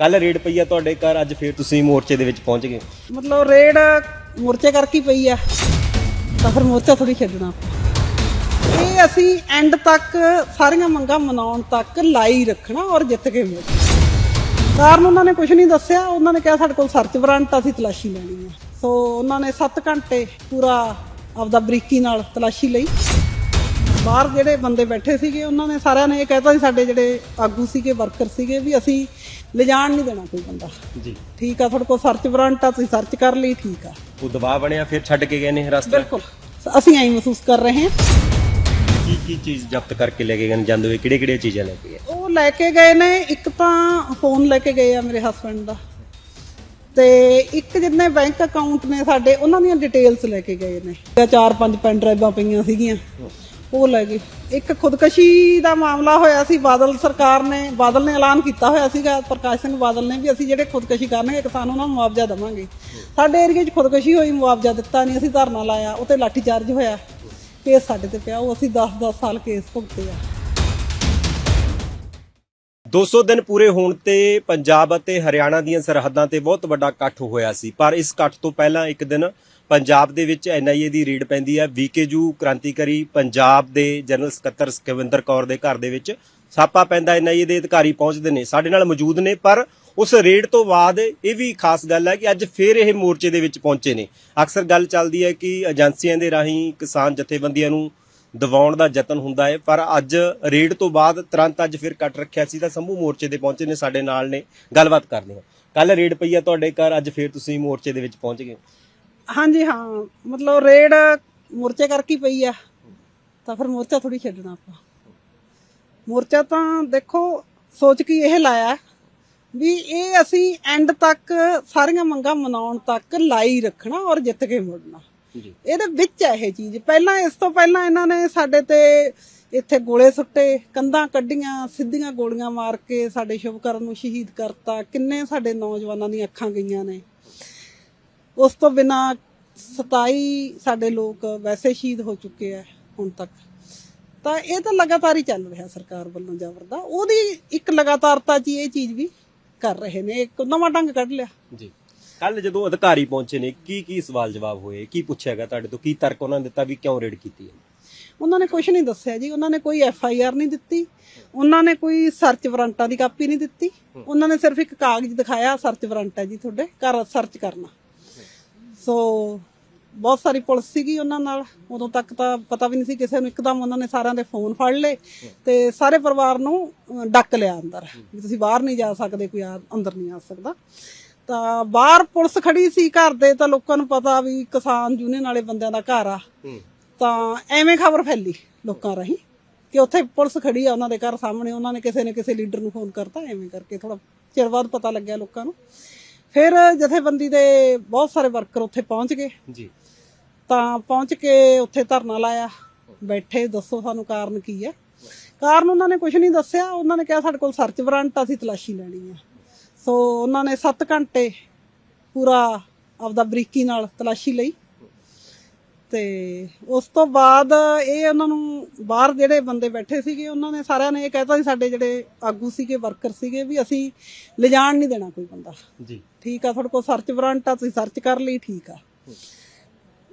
ਕੱਲ ਰੇਡ ਪਈ ਆ ਤੁਹਾਡੇ ਘਰ, ਅੱਜ ਫੇਰ ਤੁਸੀਂ ਮੋਰਚੇ ਦੇ ਵਿੱਚ ਪਹੁੰਚ ਗਏ। ਮਤਲਬ ਰੇਡ ਮੋਰਚੇ ਕਰਕੇ ਹੀ ਪਈ ਆ, ਤਾਂ ਫਿਰ ਮੋਰਚਾ ਥੋੜੀ ਛੱਡਣਾ ਇਹ ਅਸੀਂ ਐਂਡ ਤੱਕ ਸਾਰੀਆਂ ਮੰਗਾਂ ਮਨਾਉਣ ਤੱਕ ਲਾਈ ਰੱਖਣਾ ਔਰ ਜਿੱਤ ਕੇ ਮਿਲ ਕਾਰਨ ਉਹਨਾਂ ਨੇ ਕੁਝ ਨਹੀਂ ਦੱਸਿਆ, ਉਹਨਾਂ ਨੇ ਕਿਹਾ ਸਾਡੇ ਕੋਲ ਸਰਚ ਵਾਰੰਟ ਅਸੀਂ ਤਲਾਸ਼ੀ ਲੈਣੀ ਆ। ਸੋ ਉਹਨਾਂ ਨੇ 7 ਘੰਟੇ ਪੂਰਾ ਆਪਦਾ ਬਰੀਕੀ ਨਾਲ ਤਲਾਸ਼ੀ ਲਈ। ਬਾਹਰ ਜਿਹੜੇ ਬੰਦੇ ਬੈਠੇ ਸੀਗੇ, ਉਹਨਾਂ ਨੇ ਸਾਰਿਆਂ ਨੇ ਇਹ ਕਹਿਤਾ ਸੀ ਸਾਡੇ ਜਿਹੜੇ ਆਗੂ ਸੀਗੇ ਵਰਕਰ ਸੀਗੇ, ਵੀ ਅਸੀਂ ਲਿਜਾਣ ਨਹੀਂ ਦੇਣਾ ਕੋਈ ਬੰਦਾ। ਜੀ। ਠੀਕ ਆ ਤੁਹਾਡੇ ਕੋਲ ਸਰਚ ਵਾਰੰਟ ਆ ਤੁਸੀਂ ਸਰਚ ਕਰ ਲਈ ਠੀਕ ਆ। ਉਹ ਦਬਾਅ ਬਣਿਆ ਫਿਰ ਛੱਡ ਕੇ ਗਏ ਨੇ ਰਸਤੇ। ਬਿਲਕੁਲ। ਅਸੀਂ ਐਂ ਮਹਿਸੂਸ ਕਰ ਰਹੇ ਹਾਂ। ਕੀ ਕੀ ਚੀਜ਼ ਜ਼ਬਤ ਕਰਕੇ ਲੈ ਕੇ ਗਏ ਨੇ ਜਾਂਦੇ ਹੋਏ ਕਿਹੜੇ ਕਿਹੜੇ ਚੀਜ਼ਾਂ ਲੈ ਕੇ ਗਏ? ਉਹ ਲੈ ਕੇ ਗਏ ਨੇ ਇੱਕ ਤਾਂ ਫੋਨ ਲੈ ਕੇ ਗਏ ਆ ਮੇਰੇ ਹਸਬੰਡ ਦਾ। ਤੇ ਇੱਕ ਜਿੰਨੇ ਬੈਂਕ ਅਕਾਊਂਟ ਨੇ ਸਾਡੇ ਉਹਨਾਂ ਦੀਆਂ ਡਿਟੇਲਸ ਲੈ ਕੇ ਗਏ ਨੇ। ਚਾਰ ਪੰਜ ਪੈਨ ਡਰਾਈਵਾਂ ਪਈਆਂ ਸੀਗੀਆਂ। ਉਹ ਲੈ ਗਏ। ਇੱਕ ਖੁਦਕਸ਼ੀ ਦਾ ਮਾਮਲਾ ਹੋਇਆ ਸੀ, ਬਾਦਲ ਸਰਕਾਰ ਨੇ, ਬਾਦਲ ਨੇ ਐਲਾਨ ਕੀਤਾ ਹੋਇਆ ਸੀਗਾ, ਪ੍ਰਕਾਸ਼ ਸਿੰਘ ਬਾਦਲ ਨੇ ਵੀ ਅਸੀਂ ਜਿਹੜੇ ਖੁਦਕਸ਼ੀ ਕਰਨਗੇ, ਕਿਸਾਨ ਉਹਨਾਂ ਨੂੰ ਮੁਆਵਜ਼ਾ ਦੇਵਾਂਗੇ। ਸਾਡੇ ਏਰੀਏ 'ਚ ਖੁਦਕਸ਼ੀ ਹੋਈ, ਮੁਆਵਜ਼ਾ ਦਿੱਤਾ ਨਹੀਂ, ਅਸੀਂ ਧਰਨਾ ਲਾਇਆ ਉਹ ਤੇ ਲਾਠੀ ਚਾਰਜ ਹੋਇਆ। ਕੇਸ ਸਾਡੇ ਤੇ ਪਿਆ, ਉਹ ਅਸੀਂ 10-10 ਸਾਲ ਕੇਸ ਭੁਗਤੇ ਆ। 200 ਦਿਨ ਪੂਰੇ ਹੋਣ ਤੇ ਪੰਜਾਬ ਅਤੇ ਹਰਿਆਣਾ ਦੀਆਂ ਸਰਹੱਦਾਂ ਤੇ ਬਹੁਤ ਵੱਡਾ ਇਕੱਠ ਹੋਇਆ ਸੀ, ਪਰ ਇਸ ਇਕੱਠ ਤੋਂ ਪਹਿਲਾਂ ਇੱਕ ਦਿਨ ਪੰਜਾਬ ਦੇ ਵਿੱਚ ਐਨਆਈਏ ਦੀ ਰੀਡ ਪੈਂਦੀ ਹੈ। ਵੀਕੇਜੂ ਕ੍ਰਾਂਤੀਕਾਰੀ ਪੰਜਾਬ ਦੇ ਜਨਰਲ ਸਕੱਤਰ ਸੁਖਵਿੰਦਰ ਕੌਰ ਦੇ ਘਰ ਦੇ ਵਿੱਚ ਛਾਪਾ ਪੈਂਦਾ ਐਨਆਈਏ ਦੇ ਅਧਿਕਾਰੀ ਪਹੁੰਚਦੇ ਨੇ, ਸਾਡੇ ਨਾਲ ਮੌਜੂਦ ਨੇ, ਪਰ ਉਸ ਰੇਡ ਤੋਂ ਬਾਅਦ ਇਹ ਵੀ ਖਾਸ ਗੱਲ ਹੈ ਕਿ ਅੱਜ ਫੇਰ ਇਹ ਮੋਰਚੇ ਦੇ ਵਿੱਚ ਪਹੁੰਚੇ ਨੇ। ਅਕਸਰ ਗੱਲ ਚੱਲਦੀ ਹੈ ਕਿ ਏਜੰਸੀਆਂ ਦੇ ਰਾਹੀਂ ਕਿਸਾਨ ਜਥੇਬੰਦੀਆਂ ਨੂੰ ਦਬਾਉਣ ਦਾ ਯਤਨ ਹੁੰਦਾ ਹੈ, ਪਰ ਅੱਜ ਰੇਡ ਤੋਂ ਬਾਅਦ ਤੁਰੰਤ ਅੱਜ ਫਿਰ ਕੱਟ ਰੱਖਿਆ ਸੀ ਤਾਂ ਸੰਭੂ ਮੋਰਚੇ ਦੇ ਪਹੁੰਚੇ ਨੇ, ਸਾਡੇ ਨਾਲ ਨੇ, ਗੱਲਬਾਤ ਕਰਦੇ ਹਾਂ। ਕੱਲ ਰੇਡ ਪਈ ਆ ਤੁਹਾਡੇ ਘਰ, ਅੱਜ ਫੇਰ ਤੁਸੀਂ ਮੋਰਚੇ ਦੇ ਵਿੱਚ ਪਹੁੰਚ ਗਏ। ਹਾਂਜੀ ਹਾਂ। ਮਤਲਬ ਰੇਡ ਮੋਰਚੇ ਕਰਕੇ ਹੀ ਪਈ ਆ। ਤਾਂ ਫਿਰ ਮੋਰਚਾ ਥੋੜੀ ਛੱਡਣਾ ਆਪਾਂ। ਮੋਰਚਾ ਤਾਂ ਦੇਖੋ ਸੋਚ ਕੇ ਇਹ ਲਾਇਆ ਵੀ ਇਹ ਅਸੀਂ ਐਂਡ ਤੱਕ ਸਾਰੀਆਂ ਮੰਗਾਂ ਮਨਾਉਣ ਤੱਕ ਲਾਈ ਰੱਖਣਾ ਔਰ ਜਿੱਤ ਕੇ ਮੁੜਨਾ। ਜੀ। ਇਹਦੇ ਵਿੱਚ ਹੈ ਇਹ ਚੀਜ਼। ਪਹਿਲਾਂ ਇਸ ਤੋਂ ਪਹਿਲਾਂ ਇਹਨਾਂ ਨੇ ਸਾਡੇ ਤੇ ਇੱਥੇ ਗੋਲੇ ਸੁੱਟੇ ਕੰਧਾਂ ਕੱਢੀਆਂ ਸਿੱਧੀਆਂ ਗੋਲੀਆਂ ਮਾਰ ਕੇ ਸਾਡੇ ਸ਼ੁਭਕਰਨ ਨੂੰ ਸ਼ਹੀਦ ਕਰਤਾ। ਕਿੰਨੇ ਸਾਡੇ ਨੌਜਵਾਨਾਂ ਦੀਆਂ ਅੱਖਾਂ ਗਈਆਂ ਨੇ। ਉਸ ਤੋਂ ਬਿਨਾ 27 ਸਾਡੇ ਲੋਕ ਵੈਸੇ ਸ਼ਹੀਦ ਹੋ ਚੁੱਕੇ ਆ ਹੁਣ ਤੱਕ। ਤਾਂ ਇਹ ਤਾਂ ਲਗਾਤਾਰ ਹੀ ਚੱਲ ਰਿਹਾ ਸਰਕਾਰ ਵੱਲੋਂ ਜ਼ਬਰਦਾ ਉਹਦੀ ਇੱਕ ਲਗਾਤਾਰਤਾ 'ਚ ਇਹ ਚੀਜ਼ ਵੀ ਕਰ ਰਹੇ ਨੇ। ਇੱਕ ਨਵਾਂ ਢੰਗ ਕੱਢ ਲਿਆ। ਜੀ। ਕੱਲ ਜਦੋਂ ਅਧਿਕਾਰੀ ਪਹੁੰਚੇ ਨੇ ਕੀ ਕੀ ਸਵਾਲ ਜਵਾਬ ਹੋਏ? ਕੀ ਪੁੱਛਿਆ ਗਿਆ ਤੁਹਾਡੇ ਤੋਂ? ਕੀ ਤਰਕ ਉਹਨਾਂ ਨੇ ਦਿੱਤਾ ਵੀ ਕਿਉਂ ਰੇਡ ਕੀਤੀ ਹੈ? ਉਹਨਾਂ ਨੇ ਕੁਝ ਨਹੀਂ ਦੱਸਿਆ ਜੀ। ਉਹਨਾਂ ਨੇ ਕੋਈ ਐਫ ਆਈ ਆਰ ਨਹੀਂ ਦਿੱਤੀ। ਉਹਨਾਂ ਨੇ ਕੋਈ ਸਰਚ ਵਾਰੰਟਾਂ ਦੀ ਕਾਪੀ ਨਹੀਂ ਦਿੱਤੀ। ਉਹਨਾਂ ਨੇ ਸਿਰਫ ਇੱਕ ਕਾਗਜ਼ ਦਿਖਾਇਆ ਸਰਚ ਵਾਰੰਟ ਹੈ ਜੀ ਤੁਹਾਡੇ ਘਰ ਸਰਚ ਕਰਨਾ। ਸੋ ਬਹੁਤ ਸਾਰੀ ਪੁਲਿਸ ਸੀਗੀ ਉਹਨਾਂ ਨਾਲ। ਉਦੋਂ ਤੱਕ ਤਾਂ ਪਤਾ ਵੀ ਨਹੀਂ ਸੀ ਕਿਸੇ ਨੂੰ। ਇੱਕਦਮ ਉਹਨਾਂ ਨੇ ਸਾਰਿਆਂ ਦੇ ਫੋਨ ਫੜ ਲਏ ਤੇ ਸਾਰੇ ਪਰਿਵਾਰ ਨੂੰ ਅਹ, ਡੱਕ ਲਿਆ ਅੰਦਰ ਵੀ ਤੁਸੀਂ ਬਾਹਰ ਨਹੀਂ ਜਾ ਸਕਦੇ ਕੋਈ ਆ- ਅੰਦਰ ਨਹੀਂ ਆ ਸਕਦਾ। ਤਾਂ ਬਾਹਰ ਪੁਲਿਸ ਖੜੀ ਸੀ ਘਰ ਦੇ ਤਾਂ ਲੋਕਾਂ ਨੂੰ ਪਤਾ ਵੀ ਕਿਸਾਨ ਯੂਨੀਅਨ ਵਾਲੇ ਬੰਦਿਆਂ ਦਾ ਘਰ ਆ। ਤਾਂ ਐਵੇਂ ਖਬਰ ਫੈਲੀ ਲੋਕਾਂ ਰਾਹੀਂ ਕਿ ਉੱਥੇ ਪੁਲਿਸ ਖੜੀ ਆ ਉਹਨਾਂ ਦੇ ਘਰ ਸਾਹਮਣੇ। ਉਹਨਾਂ ਨੇ ਕਿਸੇ ਨੇ ਕਿਸੇ ਲੀਡਰ ਨੂੰ ਫੋਨ ਕਰਤਾ ਐਵੇਂ ਕਰਕੇ ਥੋੜਾ ਚਿਰ ਬਾਅਦ ਪਤਾ ਲੱਗਿਆ ਲੋਕਾਂ ਨੂੰ। ਫਿਰ ਜਥੇਬੰਦੀ ਦੇ ਬਹੁਤ ਸਾਰੇ ਵਰਕਰ ਉੱਥੇ ਪਹੁੰਚ ਗਏ। ਜੀ। ਤਾਂ ਪਹੁੰਚ ਕੇ ਉੱਥੇ ਧਰਨਾ ਲਾਇਆ। ਬੈਠੇ ਦੱਸੋ ਸਾਨੂੰ ਕਾਰਨ ਕੀ ਹੈ? ਕਾਰਨ ਉਹਨਾਂ ਨੇ ਕੁਝ ਨਹੀਂ ਦੱਸਿਆ। ਉਹਨਾਂ ਨੇ ਕਿਹਾ ਸਾਡੇ ਕੋਲ ਸਰਚ ਵਾਰੰਟ ਆ, ਅਸੀਂ ਤਲਾਸ਼ੀ ਲੈਣੀ ਆ ਸੋ ਉਹਨਾਂ ਨੇ 7 ਘੰਟੇ ਪੂਰਾ ਆਪਦਾ ਬਰੀਕੀ ਨਾਲ ਤਲਾਸ਼ੀ ਲਈ। ਤੇ ਉਸ ਤੋਂ ਬਾਅਦ ਇਹ ਉਹਨਾਂ ਨੂੰ ਬਾਹਰ ਜਿਹੜੇ ਬੰਦੇ ਬੈਠੇ ਸੀਗੇ ਉਹਨਾਂ ਨੇ ਸਾਰਿਆਂ ਨੇ ਇਹ ਕਹਿਤਾ ਸੀ ਸਾਡੇ ਜਿਹੜੇ ਆਗੂ ਸੀਗੇ ਵਰਕਰ ਸੀਗੇ ਵੀ ਅਸੀਂ ਲਿਜਾਣ ਨਹੀਂ ਦੇਣਾ ਕੋਈ ਬੰਦਾ। ਜੀ। ਠੀਕ ਆ ਤੁਹਾਡੇ ਕੋਲ ਸਰਚ ਵਾਰੰਟ ਆ ਤੁਸੀਂ ਸਰਚ ਕਰ ਲਈ ਠੀਕ ਆ।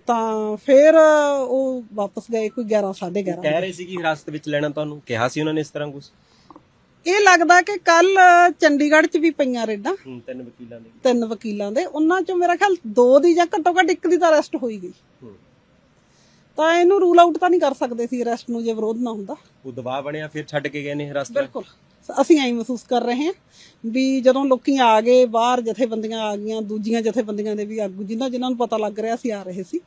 ਤਾਂ ਫਿਰ ਉਹ ਵਾਪਸ ਗਏ ਕੋਈ 11 11:30 ਕਹਿ ਰਹੇ ਸੀ ਕਿ ਹਿਰਾਸਤ ਵਿੱਚ ਲੈਣਾ ਤੁਹਾਨੂੰ ਕਿਹਾ ਸੀ ਉਹਨਾਂ ਨੇ ਇਸ ਤਰ੍ਹਾਂ ਕੁਝ ਇਹ ਲੱਗਦਾ ਕਿ ਕੱਲ ਚੰਡੀਗੜ੍ਹ 'ਚ ਵੀ ਪਈਆਂ ਰੇਡਾਂ। ਤਿੰਨ ਵਕੀਲਾਂ ਦੇ। ਤਿੰਨ ਵਕੀਲਾਂ ਦੇ ਉਹਨਾਂ 'ਚੋਂ ਮੇਰਾ ਖਿਆਲ ਦੋ ਦੀ ਜਾਂ ਘੱਟੋ ਘੱਟ ਇੱਕ ਦੀ ਤਾਂ ਅਰੈਸਟ ਹੋਈ ਗਈ। ਤਾਂ ਇਹਨੂੰ ਰੂਲ ਆਊਟ ਤਾਂ ਨਹੀਂ ਕਰ ਸਕਦੇ ਸੀ ਅਰੈਸਟ ਨੂੰ ਜੇ ਵਿਰੋਧ ਨਾ ਹੁੰਦਾ। ਉਹ ਦਬਾਅ ਬਣਿਆ ਫਿਰ ਛੱਡ ਕੇ ਗਏ ਨੇ ਰਸਤੇ ਬਿਲਕੁਲ। ਅਸੀਂ ਐਂ ਮਹਿਸੂਸ ਕਰ ਰਹੇ ਹਾਂ ਵੀ ਜਦੋਂ ਲੋਕੀ ਆ ਗਏ ਬਾਹਰ ਜਥੇਬੰਦੀਆਂ ਆ ਗਈਆਂ ਦੂਜੀਆਂ ਜਥੇਬੰਦੀਆਂ ਦੇ ਵੀ ਆਗੂ ਜਿਨ੍ਹਾਂ ਜਿਨ੍ਹਾਂ ਨੂੰ ਪਤਾ ਲੱਗ ਰਿਹਾ ਸੀ ਆ ਰਹੇ ਸੀ।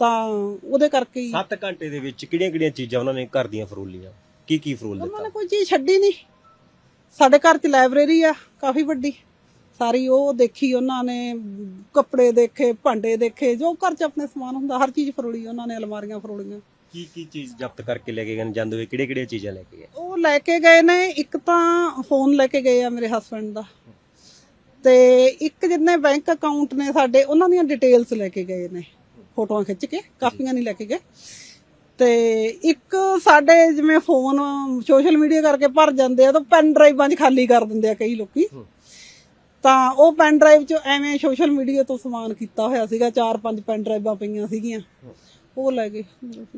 ਤਾਂ ਉਹਦੇ ਕਰਕੇ ਹੀ 7 ਘੰਟੇ ਦੇ ਵਿੱਚ ਕਿਹੜੀਆਂ ਕਿਹੜੀਆਂ ਚੀਜ਼ਾਂ ਉਹਨਾਂ ਨੇ ਘਰ ਦੀਆਂ ਫਰੋਲੀਆਂ? ਕੀ ਕੀ ਫਰੋਲ ਉਹਨਾਂ ਦਿੱਤਾ? ਨੇ ਕੋਈ ਚੀਜ਼ ਛੱਡੀ ਨਹੀਂ। ਸਾਡੇ ਘਰ 'ਚ ਲਾਇਬ੍ਰੇਰੀ ਆ ਕਾਫੀ ਵੱਡੀ। ਸਾਰੀ ਉਹ ਦੇਖੀ ਉਹਨਾਂ ਨੇ ਕੱਪੜੇ ਦੇਖੇ ਭਾਂਡੇ ਦੇਖੇ ਜੋ ਘਰ 'ਚ ਆਪਣੇ ਸਮਾਨ ਹੁੰਦਾ ਹਰ ਚੀਜ਼ ਫਰੋਲੀ ਉਹਨਾਂ ਨੇ ਅਲਮਾਰੀਆਂ ਫਰੋਲੀਆਂ। ਕੀ ਕੀ ਚੀਜ਼ ਜ਼ਬਤ ਕਰਕੇ ਲੈ ਕੇ ਗਏ ਜਾਂਦੇ ਹੋਏ ਕਿਹੜੇ ਕਿਹੜੇ ਚੀਜ਼ਾਂ ਲੈ ਕੇ ਗਏ? ਉਹ ਲੈ ਕੇ ਗਏ ਨੇ ਇੱਕ ਤਾਂ ਫੋਨ ਲੈ ਕੇ ਗਏ ਆ ਮੇਰੇ ਹਸਬੰਡ ਦਾ। ਤੇ ਇੱਕ ਜਿੰਨੇ ਬੈਂਕ ਅਕਾਊਂਟ ਨੇ ਸਾਡੇ ਉਹਨਾਂ ਦੀਆਂ ਡਿਟੇਲਸ ਲੈ ਕੇ ਗਏ ਨੇ ਫੋਟੋਆਂ ਖਿੱਚ ਕੇ ਕਾਪੀਆਂ ਨਹੀਂ ਲੈ ਕੇ ਗਏ। ਤੇ ਇੱਕ ਸਾਡੇ ਜਿਵੇਂ ਫੋਨ ਸੋਸ਼ਲ ਮੀਡੀਆ ਕਰਕੇ ਭਰ ਜਾਂਦੇ ਆ ਤਾਂ ਪੈਨ ਡਰਾਈਵਾਂ 'ਚ ਖਾਲੀ ਕਰ ਦਿੰਦੇ ਆ ਕਈ ਲੋਕੀ। ਤਾਂ ਉਹ ਪੈਨ ਡਰਾਈਵ 'ਚ ਐਵੇਂ ਸੋਸ਼ਲ ਮੀਡੀਆ ਤੋਂ ਸਮਾਨ ਕੀਤਾ ਹੋਇਆ ਸੀਗਾ ਚਾਰ ਪੰਜ ਪੈਨ ਡਰਾਈਵਾਂ ਪਈਆਂ ਸੀਗੀਆਂ। ਉਹ ਲੈ ਗਏ।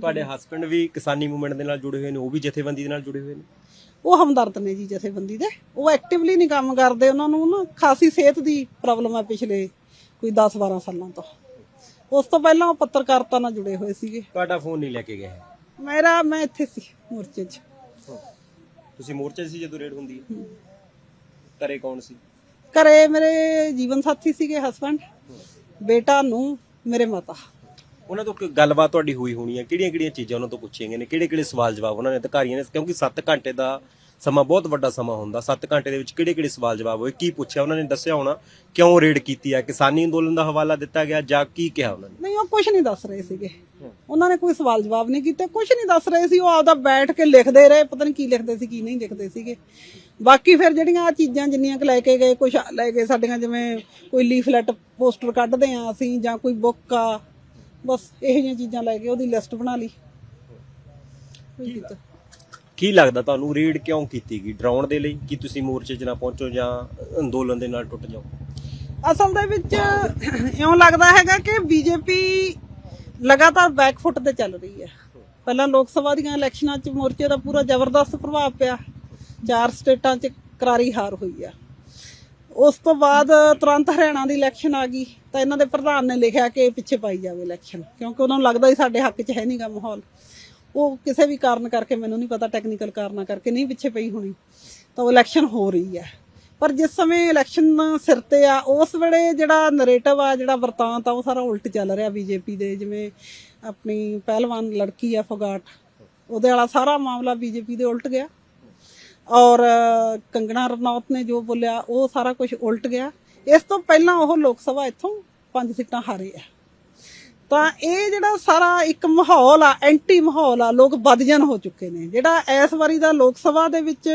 ਤੁਹਾਡੇ ਹਸਬੰਡ ਵੀ ਕਿਸਾਨੀ ਮੂਵਮੈਂਟ ਦੇ ਨਾਲ ਜੁੜੇ ਹੋਏ ਨੇ ਉਹ ਵੀ ਜਥੇਬੰਦੀ ਦੇ ਨਾਲ ਜੁੜੇ ਹੋਏ ਨੇ? ਉਹ ਹਮਦਰਦ ਨੇ ਜੀ ਜਥੇਬੰਦੀ ਦੇ। ਉਹ ਐਕਟਿਵਲੀ ਨਹੀਂ ਕੰਮ ਕਰਦੇ ਉਹਨਾਂ ਨੂੰ ਨਾ ਖਾਸੀ ਸਿਹਤ ਦੀ ਪ੍ਰੋਬਲਮ ਹੈ ਪਿਛਲੇ ਕੋਈ 10 12 ਸਾਲਾਂ ਤੋਂ। ਉਸ ਤੋਂ ਪਹਿਲਾਂ ਉਹ ਪੱਤਰਕਾਰਤਾ ਨਾਲ ਜੁੜੇ ਹੋਏ ਸੀਗੇ। ਤੁਹਾਡਾ ਫੋਨ ਨਹੀਂ ਲੈ ਕੇ ਗਏ? ਮੇਰਾ ਮੈਂ ਇੱਥੇ ਸੀ ਮੋਰਚੇ 'ਚ। ਤੁਸੀਂ ਮੋਰਚੇ ਸੀ ਜਦੋਂ ਰੇਡ ਹੁੰਦੀ? ਹੈ ਘਰੇ ਕੌਣ ਸੀ? ਘਰੇ ਮੇਰੇ ਜੀਵਨ ਸਾਥੀ ਸੀਗੇ ਹਸਬੰਡ ਬੇਟਾ ਨੂੰ ਮੇਰੇ ਮਾਤਾ। ਉਹਨਾਂ ਤੋਂ ਕੋਈ ਗੱਲਬਾਤ ਤੁਹਾਡੀ ਹੋਈ ਹੋਣੀ ਹੈ? ਕਿਹੜੀਆਂ ਕਿਹੜੀਆਂ ਚੀਜ਼ਾਂ ਉਹਨਾਂ ਤੋਂ ਪੁੱਛੀਆਂ ਗਈਆਂ ਨੇ? ਕਿਹੜੇ ਕਿਹੜੇ ਸਵਾਲ ਜਵਾਬ ਉਹਨਾਂ ਨੇ ਅਧਿਕਾਰੀਆਂ ਨੇ, ਕਿਉਂਕਿ 7 ਘੰਟੇ ਦਾ ਸਮਾਂ ਬਹੁਤ ਵੱਡਾ ਸਮਾਂ ਹੁੰਦਾ। 7 ਘੰਟੇ ਦੇ ਵਿੱਚ ਕਿਹੜੇ ਕਿਹੜੇ ਸਵਾਲ ਜਵਾਬ ਹੋਏ? ਕੀ ਪੁੱਛਿਆ? ਉਹਨਾਂ ਨੇ ਦੱਸਿਆ ਹੋਣਾ ਕਿਉਂ ਰੇਡ ਕੀਤੀ ਹੈ ਕਿਸਾਨੀ ਅੰਦੋਲਨ ਦਾ ਹਵਾਲਾ ਦਿੱਤਾ ਗਿਆ ਜਾਂ ਕੀ ਕਿਹਾ ਉਹਨਾਂ ਨੇ? ਨਹੀਂ ਉਹ ਕੁਝ ਨਹੀਂ ਦੱਸ ਰਹੇ ਸੀਗੇ। ਉਹਨਾਂ ਨੇ ਕੋਈ ਸਵਾਲ ਜਵਾਬ ਨਹੀਂ ਕੀਤੇ ਕੁਝ ਨਹੀਂ ਦੱਸ ਰਹੇ ਸੀ। ਉਹ ਆਪਦਾ ਬੈਠ ਕੇ ਲਿਖਦੇ ਰਹੇ ਪਤਾ ਨਹੀਂ ਕੀ ਲਿਖਦੇ ਸੀ ਕੀ ਨਹੀਂ ਲਿਖਦੇ ਸੀਗੇ। ਬਾਕੀ ਫਿਰ ਜਿਹੜੀਆਂ ਆ ਚੀਜ਼ਾਂ ਜਿੰਨੀਆਂ ਕੁ ਲੈ ਕੇ ਗਏ ਕੁਝ ਲੈ ਗਏ ਸਾਡੀਆਂ ਜਿਵੇਂ ਕੋਈ ਲੀਫਲੈਟ ਪੋਸਟਰ ਕੱਢਦੇ ਆ ਅਸੀਂ ਜਾਂ ਕੋਈ ਬੁੱਕ ਆ ਬਸ ਇਹੋ ਜਿਹੀਆਂ ਚੀਜ਼ਾਂ ਲੈ ਕੇ ਉਹਦੀ ਲਿਸਟ ਬਣਾ ਲਈ। ਕੋਈ ਕੀਤਾ। ਕੀ ਲੱਗਦਾ ਤੁਹਾਨੂੰ ਰੇਡ ਕਿਉਂ ਕੀਤੀ ਗਈ? ਡਰਾਉਣ ਦੇ ਲਈ ਕਿ ਤੁਸੀਂ ਮੋਰਚੇ 'ਚ ਨਾ ਪਹੁੰਚੋ ਜਾਂ ਅੰਦੋਲਨ ਦੇ ਨਾਲ ਟੁੱਟ ਜਾਓ? ਅਸਲ ਦੇ ਵਿੱਚ ਇਉਂ ਲੱਗਦਾ ਹੈਗਾ ਕਿ ਬੀਜੇਪੀ ਲਗਾਤਾਰ ਬੈਕਫੁੱਟ ਤੇ ਚੱਲ ਰਹੀ ਹੈ। ਪਹਿਲਾਂ ਲੋਕ ਸਭਾ ਦੀਆਂ ਇਲੈਕਸ਼ਨਾਂ 'ਚ ਮੋਰਚੇ ਦਾ ਪੂਰਾ ਜ਼ਬਰਦਸਤ ਪ੍ਰਭਾਵ ਪਿਆ। ਚਾਰ ਸਟੇਟਾਂ 'ਚ ਕਰਾਰੀ ਹਾਰ ਹੋਈ ਆ। ਉਸ ਤੋਂ ਬਾਅਦ ਤੁਰੰਤ ਹਰਿਆਣਾ ਦੀ ਇਲੈਕਸ਼ਨ ਆ ਗਈ। ਤਾਂ ਇਹਨਾਂ ਦੇ ਪ੍ਰਧਾਨ ਨੇ ਲਿਖਿਆ ਕਿ ਪਿੱਛੇ ਪਾਈ ਜਾਵੇ ਇਲੈਕਸ਼ਨ ਕਿਉਂਕਿ ਉਹਨਾਂ ਨੂੰ ਲੱਗਦਾ ਸੀ ਸਾਡੇ ਹੱਕ 'ਚ ਹੈ ਨਹੀਂਗਾ ਮਾਹੌਲ। ਉਹ ਕਿਸੇ ਵੀ ਕਾਰਨ ਕਰਕੇ ਮੈਨੂੰ ਨਹੀਂ ਪਤਾ ਟੈਕਨੀਕਲ ਕਾਰਨਾਂ ਕਰਕੇ ਨਹੀਂ ਪਿੱਛੇ ਪਈ ਹੋਣੀ, ਤਾਂ ਉਹ ਇਲੈਕਸ਼ਨ ਹੋ ਰਹੀ ਹੈ। ਪਰ ਜਿਸ ਸਮੇਂ ਇਲੈਕਸ਼ਨ ਸਿਰ ਤੇ ਆ, ਉਸ ਵੇਲੇ ਜਿਹੜਾ ਨਰੇਟਿਵ ਆ, ਜਿਹੜਾ ਵਰਤਾਂਤ ਆ, ਉਹ ਸਾਰਾ ਉਲਟ ਚੱਲ ਰਿਹਾ ਬੀਜੇਪੀ ਦੇ, ਜਿਵੇਂ ਆਪਣੀ ਪਹਿਲਵਾਨ ਲੜਕੀ ਆ ਫਗਾਟ, ਉਹਦੇ ਵਾਲਾ ਸਾਰਾ ਮਾਮਲਾ ਬੀਜੇਪੀ ਦੇ ਉਲਟ ਗਿਆ। ਔਰ ਕੰਗਣਾ ਰਣੌਤ ਨੇ ਜੋ ਬੋਲਿਆ, ਉਹ ਸਾਰਾ ਕੁਝ ਉਲਟ ਗਿਆ। ਇਸ ਤੋਂ ਪਹਿਲਾਂ ਉਹ ਲੋਕ ਸਭਾ ਇੱਥੋਂ ਪੰਜ ਸੀਟਾਂ ਹਾਰੇ ਆ। ਤਾਂ ਇਹ ਜਿਹੜਾ ਸਾਰਾ ਇੱਕ ਮਾਹੌਲ ਆ ਐਂਟੀ ਮਾਹੌਲ ਆ ਲੋਕ ਬਦਜਨ ਹੋ ਚੁੱਕੇ ਨੇ। ਜਿਹੜਾ ਇਸ ਵਾਰੀ ਦਾ ਲੋਕ ਸਭਾ ਦੇ ਵਿੱਚ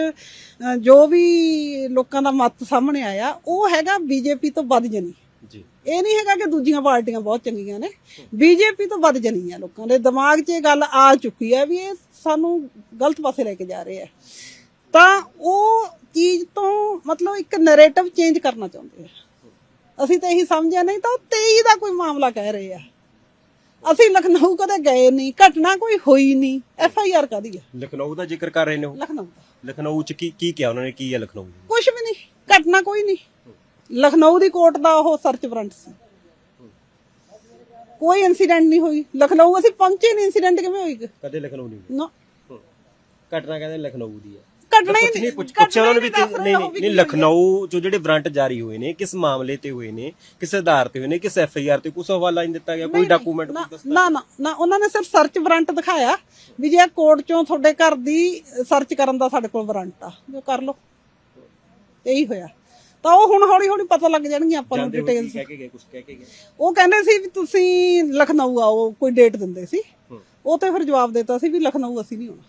ਜੋ ਵੀ ਲੋਕਾਂ ਦਾ ਮਤ ਸਾਹਮਣੇ ਆਇਆ ਉਹ ਹੈਗਾ ਬੀਜੇਪੀ ਤੋਂ ਬਦਜਨੀ। ਜੀ। ਇਹ ਨਹੀਂ ਹੈਗਾ ਕਿ ਦੂਜੀਆਂ ਪਾਰਟੀਆਂ ਬਹੁਤ ਚੰਗੀਆਂ ਨੇ। ਬੀਜੇਪੀ ਤੋਂ ਵੱਧ ਜਣੀ ਆ ਲੋਕਾਂ ਦੇ। ਦਿਮਾਗ 'ਚ ਇਹ ਗੱਲ ਆ ਚੁੱਕੀ ਹੈ ਵੀ ਇਹ ਸਾਨੂੰ ਗਲਤ ਪਾਸੇ ਲੈ ਕੇ ਜਾ ਰਹੇ ਆ। ਤਾਂ ਉਹ ਚੀਜ਼ ਤੋਂ ਮਤਲਬ ਇੱਕ ਨੈਰੇਟਿਵ ਚੇਂਜ ਕਰਨਾ ਚਾਹੁੰਦੇ ਆ। ਅਸੀਂ ਤਾਂ ਇਹੀ ਸਮਝਿਆ ਨਹੀਂ ਤਾਂ ਉਹ 23 ਦਾ ਕੋਈ ਮਾਮਲਾ ਕਹਿ ਰਹੇ ਆ। ਅਸੀਂ ਲਖਨਊ ਕਦੇ ਗਏ ਨਹੀਂ ਘਟਨਾ ਕੋਈ ਹੋਈ ਨਹੀਂ। ਐਫ ਆਈ ਆਰ ਕਾਦੀ ਆ? ਲਖਨਊ ਦਾ ਜ਼ਿਕਰ ਕਰ ਰਹੇ ਨੇ ਉਹ? ਲਖਨਊ ਦਾ। ਲਖਨਊ 'ਚ ਕੀ ਕੀ ਕਿਹਾ ਉਹਨਾਂ ਨੇ? ਕੀ ਹੈ ਲਖਨਊ ਕੁਝ ਵੀ ਨਹੀਂ ਘਟਨਾ ਕੋਈ ਨਹੀਂ। ਲਖਨਊ ਦੀ ਕੋਰਟ ਦਾ ਉਹ ਸਰਚ ਵਾਰੰਟ ਸੀ। ਕੋਈ ਇਨਸੀਡੈਂਟ ਨਹੀਂ ਹੋਈ। ਲਖਨਊ ਅਸੀਂ ਪਹੁੰਚੇ ਨਹੀਂ। ਇਨਸੀਡੈਂਟ ਕਿਵੇਂ ਹੋਈ? ਕਦੇ ਲਖਨਊ ਨਹੀਂ ਨਾ। ਘਟਨਾ ਕਹਿੰਦੇ ਲਖਨਊ ਦੀ ਹੈ ਹੀ ਨਹੀਂ ਪੁੱਛਿਆ ਉਹਨਾਂ ਨੂੰ ਵੀ ਨਹੀਂ ਨਹੀਂ ਲਖਨਊ ਜੋ ਜਿਹੜੇ ਵਾਰੰਟ ਜਾਰੀ ਹੋਏ ਨੇ ਕਿਸ ਮਾਮਲੇ ਤੇ ਹੋਏ ਨੇ ਕਿਸ ਆਧਾਰ ਤੇ ਹੋਏ ਨੇ ਕਿਸ ਐਫ ਆਈ ਆਰ ਤੇ ਕੁਛ ਹਵਾਲਾ ਨਹੀਂ ਦਿੱਤਾ ਗਿਆ ਕੋਈ ਡਾਕੂਮੈਂਟ ਨਾ ਨਾ ਨਾ ਨਾ ਉਹਨਾਂ ਨੇ ਸਿਰਫ ਸਰਚ ਵਾਰੰਟ ਦਿਖਾਇਆ ਵੀ ਜੇ ਕੋਰਟ ਚੋਂ ਤੁਹਾਡੇ ਘਰ ਦੀ ਸਰਚ ਕਰਨ ਦਾ ਸਾਡੇ ਕੋਲ ਵਾਰੰਟ ਆ ਜੋ ਕਰ ਲਓ। ਇਹੀ ਹੋਇਆ। ਤਾਂ ਉਹ ਹੁਣ ਹੌਲੀ ਹੌਲੀ ਪਤਾ ਲੱਗ ਜਾਣਗੀਆਂ ਆਪਾਂ ਨੂੰ ਡਿਟੇਲਸ ਕਹਿ ਕੇ ਗਏ ਕੁਝ ਕਹਿ ਕੇ ਗਏ? ਉਹ ਕਹਿੰਦੇ ਸੀ ਵੀ ਤੁਸੀਂ ਲਖਨਊ ਆਓ ਕੋਈ ਡੇਟ ਦਿੰਦੇ ਸੀ। ਉਹ ਤੇ ਫਿਰ ਜਵਾਬ ਦਿੱਤਾ ਸੀ ਵੀ ਲਖਨਊ ਅਸੀਂ ਨਹੀਂ ਆਉਣਾ।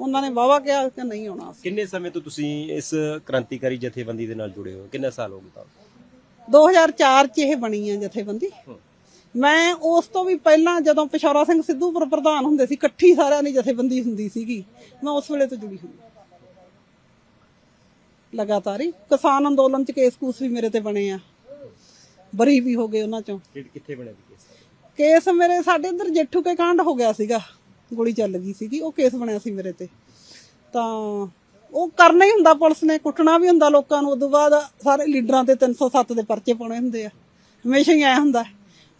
ਉਹਨਾਂ ਨੇ ਵਾਵਾ ਕਿਹਾ ਕਿ ਨਹੀਂ ਆਉਣਾ ਅਸੀਂ। ਕਿੰਨੇ ਸਮੇਂ ਤੋਂ ਤੁਸੀਂ ਇਸ ਕ੍ਰਾਂਤੀਕਾਰੀ ਜਥੇਬੰਦੀ ਦੇ ਨਾਲ ਜੁੜੇ ਹੋ? ਕਿੰਨੇ ਸਾਲ ਹੋ ਗਏ ਤੁਹਾਨੂੰ 2004 ਚ ਇਹ ਬਣੀ ਹੈ ਜਥੇਬੰਦੀ। ਮੈਂ ਉਸ ਤੋਂ ਵੀ ਪਹਿਲਾਂ ਜਦੋਂ ਪਿਸ਼ੌਰਾ ਸਿੰਘ ਸਿੱਧੂਪੁਰ ਪ੍ਰਧਾਨ ਹੁੰਦੇ ਸੀ ਇਕੱਠੀ ਸਾਰਿਆਂ ਦੀ ਜਥੇਬੰਦੀ ਹੁੰਦੀ ਸੀਗੀ। ਮੈਂ ਉਸ ਵੇਲੇ ਤੋਂ ਜੁੜੀ ਹੋਈ ਹਾਂ। ਲਗਾਤਾਰ ਹੀ। ਕਿਸਾਨ ਅੰਦੋਲਨ ਚ ਕੇਸ ਕੂਸ ਵੀ ਮੇਰੇ ਤੇ ਬਣੇ ਆ। ਬਰੀ ਵੀ ਹੋ ਗਏ ਉਹਨਾਂ ਚੋਂ। ਕਿ- ਕਿੱਥੇ ਬਣਿਆ ਸੀ ਕੇਸ? ਕੇਸ ਮੇਰੇ ਸਾਡੇ ਅੰਦਰ ਜੇਠੂ ਕੇ ਕਾਂਡ ਹੋ ਗਿਆ ਸੀਗਾ। ਗੋਲੀ ਚੱਲ ਗਈ ਸੀਗੀ ਉਹ ਕੇਸ ਬਣਿਆ ਸੀ ਮੇਰੇ ਤੇ। ਤਾਂ ਉਹ ਕਰਨਾ ਹੀ ਹੁੰਦਾ ਪੁਲਿਸ ਨੇ ਕੁੱਟਣਾ ਵੀ ਹੁੰਦਾ ਲੋਕਾਂ ਨੂੰ ਉਦੋਂ ਬਾਅਦ ਸਾਰੇ ਲੀਡਰਾਂ ਤੇ 307 ਦੇ ਪਰਚੇ ਪਾਉਣੇ ਹੁੰਦੇ ਆ। ਹਮੇਸ਼ਾ ਹੀ ਐ ਹੁੰਦਾ।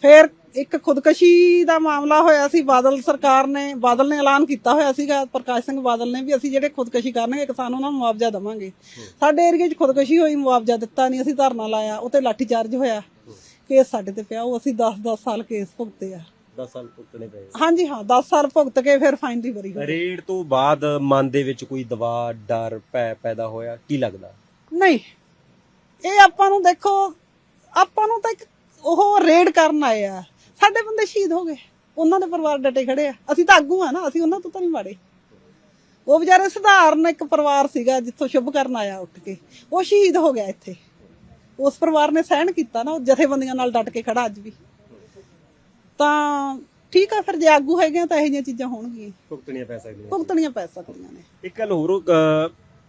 ਫਿਰ ਇੱਕ ਖੁਦਕਸ਼ੀ ਦਾ ਮਾਮਲਾ ਹੋਇਆ ਸੀ ਬਾਦਲ ਸਰਕਾਰ ਨੇ ਬਾਦਲ ਨੇ ਐਲਾਨ ਕੀਤਾ ਹੋਇਆ ਸੀਗਾ ਪ੍ਰਕਾਸ਼ ਸਿੰਘ ਬਾਦਲ ਨੇ ਵੀ ਅਸੀਂ ਜਿਹੜੇ ਖੁਦਕਸ਼ੀ ਕਰਨਗੇ ਕਿਸਾਨ ਉਹਨਾਂ ਨੂੰ ਮੁਆਵਜ਼ਾ ਦੇਵਾਂਗੇ। ਸਾਡੇ ਏਰੀਏ 'ਚ ਖੁਦਕਸ਼ੀ ਹੋਈ ਮੁਆਵਜ਼ਾ ਦਿੱਤਾ ਨਹੀਂ ਅਸੀਂ ਧਰਨਾ ਲਾਇਆ ਉਹ ਤੇ ਲਾਠੀ ਚਾਰਜ ਹੋਇਆ ਕੇਸ ਸਾਡੇ ਤੇ ਪਿਆ ਉਹ ਅਸੀਂ 10-10 ਸਾਲ ਕੇਸ ਭੁਗਤੇ ਆ। 10 ਸਾਲ ਭੁਗਤਣੇ ਪਏ ਹਾਂਜੀ ਹਾਂ 10 ਸਾਲ ਭੁਗਤ ਕੇ ਫਿਰ ਫਾਈਨਲੀ ਬਰੀ ਹੋਏ ਰੇਡ ਤੋਂ ਬਾਅਦ ਮਨ ਦੇ ਵਿੱਚ ਕੋਈ ਦਬਾਅ ਡਰ ਭੈ ਪੈਦਾ ਹੋਇਆ? ਕੀ ਲੱਗਦਾ? ਨਹੀਂ। ਇਹ ਆਪਾਂ ਨੂੰ ਦੇਖੋ ਆਪਾਂ ਨੂੰ ਤਾਂ ਇੱਕ ਉਹ ਰੇਡ ਕਰਨ ਆਏ ਆ। ਸਾਡੇ ਬੰਦੇ ਸ਼ਹੀਦ ਹੋ ਗਏ। ਉਹਨਾਂ ਦੇ ਪਰਿਵਾਰ ਡਟੇ ਖੜੇ ਆ। ਅਸੀਂ ਤਾਂ ਆਗੂ ਆ ਨਾ ਅਸੀਂ ਉਹਨਾਂ ਤੋਂ ਤਾਂ ਨਹੀਂ ਮਾੜੇ। ਉਹ ਵਿਚਾਰੇ ਸਧਾਰਨ ਇੱਕ ਪਰਿਵਾਰ ਸੀਗਾ ਜਿੱਥੋਂ ਸ਼ੁਭ ਕਰਨ ਆਇਆ ਉੱਠ ਕੇ। ਉਹ ਸ਼ਹੀਦ ਹੋ ਗਿਆ ਇੱਥੇ। ਉਸ ਪਰਿਵਾਰ ਨੇ ਸਹਿਣ ਕੀਤਾ ਨਾ ਉਹ ਜਥੇਬੰਦੀਆਂ ਨਾਲ ਡਟ ਕੇ ਖੜਾ ਅੱਜ ਵੀ। ਤਾਂ ਠੀਕ ਆ ਫਿਰ ਜੇ ਆਗੂ ਹੈਗੇ ਆ ਤਾਂ ਇਹੋ ਜਿਹੀਆਂ ਚੀਜ਼ਾਂ ਹੋਣਗੀਆਂ। ਭੁਗਤਣੀਆਂ ਪੈ ਸਕਦੀਆਂ ਭੁਗਤਣੀਆਂ ਪੈ ਸਕਦੀਆਂ ਨੇ। ਇੱਕ ਗੱਲ ਹੋਰ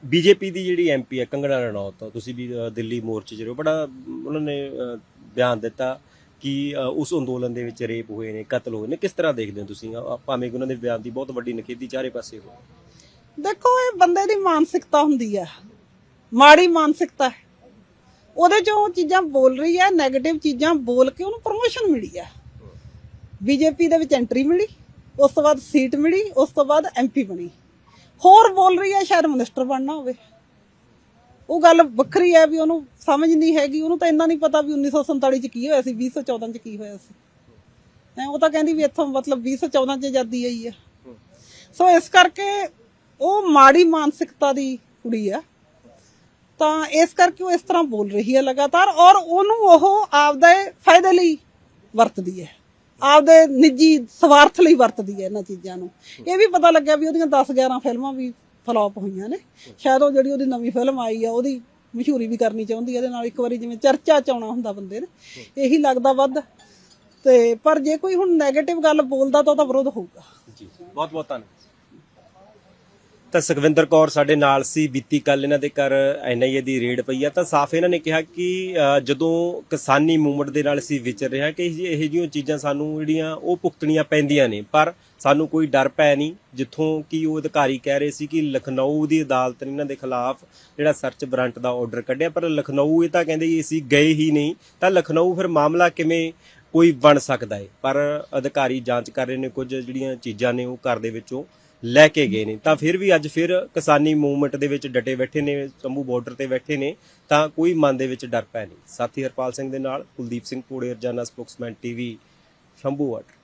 ਬੀਜੇਪੀ ਦੀ ਜਿਹੜੀ ਐਮਪੀ ਹੈ ਕੰਗਣਾ ਰਣੌਤ ਤੁਸੀਂ ਵੀ ਅ, ਦਿੱਲੀ ਮੋਰਚੇ 'ਚ ਰਹੇ ਹੋ ਬੜਾ ਉਹਨਾਂ ਨੇ ਅ, ਬਿਆਨ ਦਿੱਤਾ ਕਿ ਅ, ਉਸ ਅੰਦੋਲਨ ਦੇ ਵਿੱਚ ਰੇਪ ਹੋਏ ਨੇ ਕਤਲ ਹੋਏ ਨੇ। ਕਿਸ ਤਰ੍ਹਾਂ ਦੇਖਦੇ ਹੋ ਤੁਸੀਂ? ਅ, ਭਾਵੇਂ ਕਿ ਉਹਨਾਂ ਦੇ ਬਿਆਨ ਦੀ ਬਹੁਤ ਵੱਡੀ ਨਖੇਦੀ ਚਾਰੇ ਪਾਸੇ ਹੋ। ਦੇਖੋ ਇਹ ਬੰਦੇ ਦੀ ਮਾਨਸਿਕਤਾ ਹੁੰਦੀ ਹੈ ਮਾੜੀ ਮਾਨਸਿਕਤਾ ਹੈ। ਉਹਦੇ ਚੋਂ ਉਹ ਚੀਜ਼ਾਂ ਬੋਲ ਰਹੀ ਹੈ 네ਗੇਟਿਵ ਚੀਜ਼ਾਂ ਬੋਲ ਕੇ ਉਹਨੂੰ ਪ੍ਰਮੋਸ਼ਨ ਮਿਲੀ ਹੈ ਬੀਜੇਪੀ ਦੇ ਵਿੱਚ ਐਂਟਰੀ ਮਿਲੀ ਉਸ ਤੋਂ ਬਾਅਦ ਸੀਟ ਮਿਲੀ ਉਸ ਤੋਂ ਬਾਅਦ ਐਮਪੀ ਬਣੀ। ਹੋਰ ਬੋਲ ਰਹੀ ਹੈ ਸ਼ਾਇਦ ਮਿਨਿਸਟਰ ਬਣਨਾ ਹੋਵੇ। ਉਹ ਗੱਲ ਵੱਖਰੀ ਹੈ ਵੀ ਉਹਨੂੰ ਸਮਝ ਨਹੀਂ ਹੈਗੀ ਉਹਨੂੰ ਤਾਂ ਇੰਨਾ ਨਹੀਂ ਪਤਾ ਵੀ 1947 ਚ ਕੀ ਹੋਇਆ ਸੀ 2014 ਚ ਕੀ ਹੋਇਆ ਸੀ। ਹੈਂ, ਉਹ ਤਾਂ ਕਹਿੰਦੀ ਵੀ ਇੱਥੋਂ ਮਤਲਬ 2014 ਚ ਆਜ਼ਾਦੀ ਆਈ ਆ ਸੋ ਇਸ ਕਰਕੇ ਉਹ ਮਾੜੀ ਮਾਨਸਿਕਤਾ ਦੀ ਕੁੜੀ ਆ ਤਾਂ ਇਸ ਕਰਕੇ ਉਹ ਇਸ ਤਰ੍ਹਾਂ ਬੋਲ ਰਹੀ ਹੈ ਲਗਾਤਾਰ ਔਰ ਉਹਨੂੰ ਉਹ ਆਪਦੇ ਫਾਇਦੇ ਲਈ ਵਰਤਦੀ ਹੈ। ਆਪਦੇ ਨਿੱਜੀ ਸਵਾਰਥ ਲਈ ਵਰਤਦੀ ਹੈ ਇਹਨਾਂ ਚੀਜ਼ਾਂ ਨੂੰ। ਇਹ ਵੀ ਪਤਾ ਲੱਗਿਆ ਵੀ ਉਹਦੀਆਂ 10 11 ਫਿਲਮਾਂ ਵੀ ਫਲॉप ਹੋਈਆਂ ਨੇ। ਸ਼ਾਇਦ ਉਹ ਜਿਹੜੀ ਉਹਦੀ ਨਵੀਂ ਫਿਲਮ ਆਈ ਆ, ਉਹਦੀ ਮਸ਼ਹੂਰੀ ਵੀ ਕਰਨੀ ਚਾਹੁੰਦੀ ਹੈ ਇਹਦੇ ਨਾਲ ਇੱਕ ਵਾਰੀ ਜਿਵੇਂ ਚਰਚਾ ਚ ਆਉਣਾ ਹੁੰਦਾ ਬੰਦੇ ਨੇ। ਇਹੀ ਲੱਗਦਾ ਵੱਧ। ਤੇ ਪਰ ਜੇ ਕੋਈ ਹੁਣ 네ਗੇਟਿਵ ਗੱਲ ਬੋਲਦਾ ਤਾਂ ਉਹਦਾ ਵਿਰੋਧ ਹੋਊਗਾ। ਜੀ ਬਹੁਤ ਬਹੁਤ ਧੰਨਵਾਦ। ਤਾਂ ਸੁਖਵਿੰਦਰ ਕੌਰ ਸਾਡੇ ਨਾਲ ਸੀ, ਬੀਤੀ ਕੱਲ ਇਹਨਾਂ ਦੇ ਘਰ ਐਨਆਈਏ ਦੀ ਰੇਡ ਪਈ ਆ। ਤਾਂ ਸਾਫ਼ ਇਹਨਾਂ ਨੇ ਕਿਹਾ ਕਿ ਜਦੋਂ ਕਿਸਾਨੀ ਮੂਵਮੈਂਟ ਦੇ ਨਾਲ ਅਸੀਂ ਵਿਚਰ ਰਹੇ ਹਾਂ ਕਿ ਇਹ ਇਹੋ ਜਿਹੀਆਂ ਚੀਜ਼ਾਂ ਸਾਨੂੰ ਜਿਹੜੀਆਂ ਉਹ ਭੁਗਤਣੀਆਂ ਪੈਂਦੀਆਂ ਨੇ, ਪਰ ਸਾਨੂੰ ਕੋਈ ਡਰ ਪੈ ਨਹੀਂ, ਜਿੱਥੋਂ ਕਿ ਉਹ ਅਧਿਕਾਰੀ ਕਹਿ ਰਹੇ ਸੀ ਕਿ ਲਖਨਊ ਦੀ ਅਦਾਲਤ ਨੇ ਇਹਨਾਂ ਦੇ ਖਿਲਾਫ ਜਿਹੜਾ ਸਰਚ ਵਾਰੰਟ ਦਾ ਆਰਡਰ ਕੱਢਿਆ, ਪਰ ਲਖਨਊ ਇਹ ਤਾਂ ਕਹਿੰਦੇ ਅਸੀਂ ਗਏ ਹੀ ਨਹੀਂ, ਤਾਂ ਲਖਨਊ ਫਿਰ ਮਾਮਲਾ ਕਿਵੇਂ ਕੋਈ ਬਣ ਸਕਦਾ ਹੈ? ਪਰ ਅਧਿਕਾਰੀ ਜਾਂਚ ਕਰ ਰਹੇ ਨੇ ਕੁਝ ਜਿਹੜੀਆਂ ਚੀਜ਼ਾਂ ਨੇ ਉਹ ਘਰ ਦੇ ਵਿੱਚੋਂ। ਲੈ ਕੇ ਗਏ ਨੇ। ਤਾਂ ਫਿਰ ਵੀ ਅੱਜ ਫਿਰ ਕਿਸਾਨੀ ਮੂਵਮੈਂਟ ਦੇ ਵਿੱਚ ਡਟੇ ਬੈਠੇ ਨੇ, ਤੰਬੂ ਬਾਰਡਰ ਤੇ ਬੈਠੇ ਨੇ, ਤਾਂ ਕੋਈ ਮਨ ਦੇ ਵਿੱਚ ਡਰ ਪੈ ਨਹੀਂ। ਸਾਥੀ ਹਰਪਾਲ ਸਿੰਘ ਦੇ ਨਾਲ Kuldeep Singh ਕੋੜੇ Rozana Spokesman TV Shambhu water